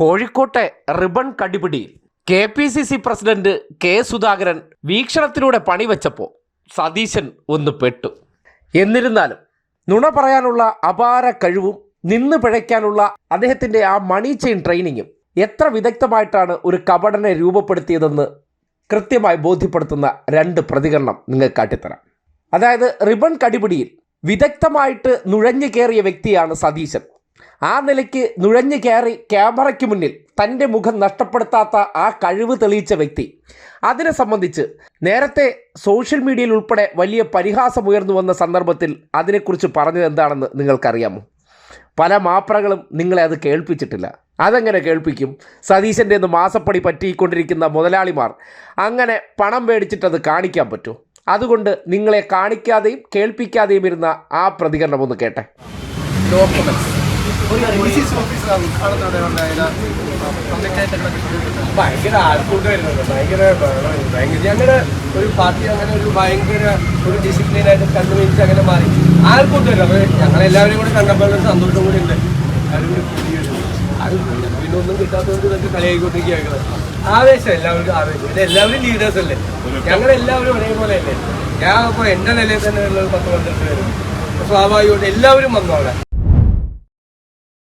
കോഴിക്കോട്ടെ ribbon കടിപിടിയിൽ K P C C president K Sudhakaran വീക്ഷണത്തിലൂടെ പണിവെച്ചപ്പോൾ സതീശൻ ഒന്ന് പെട്ടു. എന്നിരുന്നാലും നുണ പറയാനുള്ള അപാര കഴിവും നിന്ന് പിഴയ്ക്കാനുള്ള അദ്ദേഹത്തിന്റെ ആ മണി ചെയിൻ ട്രെയിനിങ്ങും എത്ര വിദഗ്ധമായിട്ടാണ് ഒരു കപടനെ രൂപപ്പെടുത്തിയതെന്ന് കൃത്യമായി ബോധ്യപ്പെടുത്തുന്ന രണ്ട് പ്രതികരണം നിങ്ങൾക്ക് കാട്ടിത്തരാം. അതായത് റിബൺ കടിപിടിയിൽ വിദഗ്ധമായിട്ട് നുഴഞ്ഞു കയറിയ വ്യക്തിയാണ് സതീശൻ. ആ നിലയ്ക്ക് നുഴഞ്ഞു കയറി ക്യാമറയ്ക്ക് മുന്നിൽ തന്റെ മുഖം നഷ്ടപ്പെടുത്താത്ത ആ കഴിവ് തെളിയിച്ച വ്യക്തി. അതിനെ സംബന്ധിച്ച് നേരത്തെ സോഷ്യൽ മീഡിയയിൽ ഉൾപ്പെടെ വലിയ പരിഹാസം ഉയർന്നു വന്ന സന്ദർഭത്തിൽ അതിനെക്കുറിച്ച് പറഞ്ഞത് എന്താണെന്ന് നിങ്ങൾക്കറിയാമോ? പല മാപ്രകളും നിങ്ങളെ അത് കേൾപ്പിച്ചിട്ടില്ല. അതെങ്ങനെ കേൾപ്പിക്കും? സതീശന്റെ ഒന്ന് മാസപ്പടി പറ്റിക്കൊണ്ടിരിക്കുന്ന മുതലാളിമാർ അങ്ങനെ പണം മേടിച്ചിട്ടത് കാണിക്കാൻ പറ്റുമോ അതുകൊണ്ട് നിങ്ങളെ കാണിക്കാതെയും കേൾപ്പിക്കാതെയും ഇരുന്ന ആ പ്രതികരണം ഒന്ന് കേട്ടെ. ഡോക്യുമെന്റ്സ് ഭയങ്കര ആൾക്കൂട്ടമായിരുന്നു ഭയങ്കര ഭയങ്കര ഞങ്ങളുടെ ഒരു പാർട്ടി അങ്ങനെ ഒരു ഭയങ്കര ഒരു ഡിസിപ്ലിൻ ആയിട്ട് കണ്ടുപിടിച്ച് അങ്ങനെ മാറി. ആൾക്കൂട്ടമായിരുന്നു അപ്പോൾ ഞങ്ങളെല്ലാവരും കൂടെ കണ്ടപ്പോൾ ഒരു സന്തോഷം കൂടി ഉണ്ട്. കൂടി അത് പിന്നെ ഒന്നും കിട്ടാത്തതുകൊണ്ട് ഇതൊക്കെ കളിയായിക്കൊണ്ടിരിക്കുകയാണ് ആവേശം എല്ലാവർക്കും ആവേശം. ഇത് എല്ലാവരും ലീഡേഴ്സ് അല്ലേ? ഞങ്ങളെല്ലാവരും ഒരേപോലെ അല്ലേ ഞാൻ അപ്പോൾ എന്റെ നിലയിൽ തന്നെ ഉള്ള പത്ത് പന്ത്രണ്ട് പേര്. സ്വാഭാവികമായിട്ട് എല്ലാവരും വന്നു അവിടെ